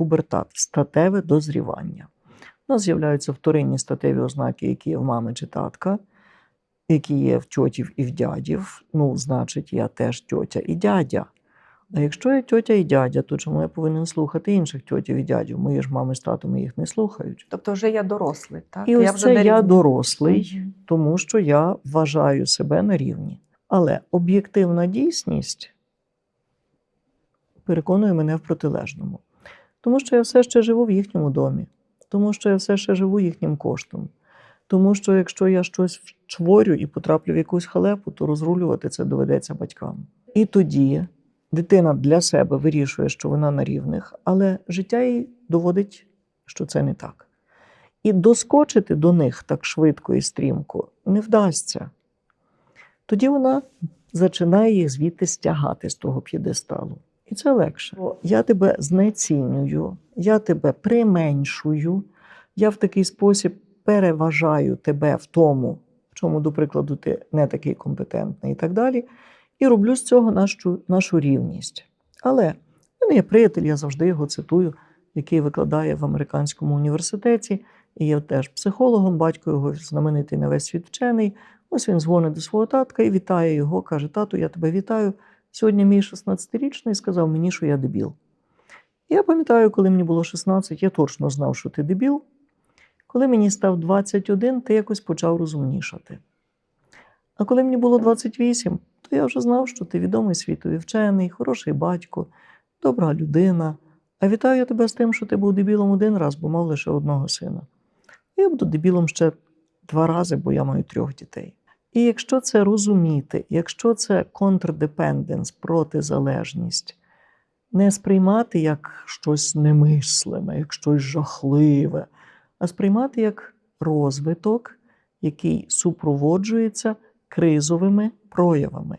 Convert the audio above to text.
пубертат, статеве дозрівання. У нас з'являються вторинні статеві ознаки, які є в мами чи татка, які є в тьотів і в дядів. Ну, значить, я теж тьотя і дядя. А якщо я тьотя і дядя, то чому я повинен слухати інших тьотів і дядів? Мої ж мами з татами їх не слухають. Тобто вже я дорослий, так? І ось я вже це я дорослий, тому що я вважаю себе на рівні. Але об'єктивна дійсність переконує мене в протилежному. Тому що я все ще живу в їхньому домі, тому що я все ще живу їхнім коштом. Тому що якщо я щось вчворю і потраплю в якусь халепу, то розрулювати це доведеться батькам. І тоді дитина для себе вирішує, що вона на рівних, але життя їй доводить, що це не так. І доскочити до них так швидко і стрімко не вдасться. Тоді вона починає їх звідти стягати з того п'єдесталу. І це легше. Я тебе знецінюю, я тебе применшую, я в такий спосіб переважаю тебе в тому, в чому, до прикладу, ти не такий компетентний і так далі, і роблю з цього нашу, нашу рівність. Але в мене є приятель, я завжди його цитую, який викладає в американському університеті, і є теж психологом, батько його знаменитий на весь світ вчений. Ось він дзвонить до свого татка і вітає його, каже: Тату, я тебе вітаю. Сьогодні мій 16-річний сказав мені, що я дебіл. Я пам'ятаю, коли мені було 16, я точно знав, що ти дебіл. Коли мені став 21, ти якось почав розумнішати. А коли мені було 28, то я вже знав, що ти відомий світовий вчений, хороший батько, добра людина. А вітаю я тебе з тим, що ти був дебілом один раз, бо мав лише одного сина. Я буду дебілом ще два рази, бо я маю трьох дітей. І якщо це розуміти, якщо це контрдепенденс, протизалежність, не сприймати як щось немислиме, як щось жахливе, а сприймати як розвиток, який супроводжується кризовими проявами.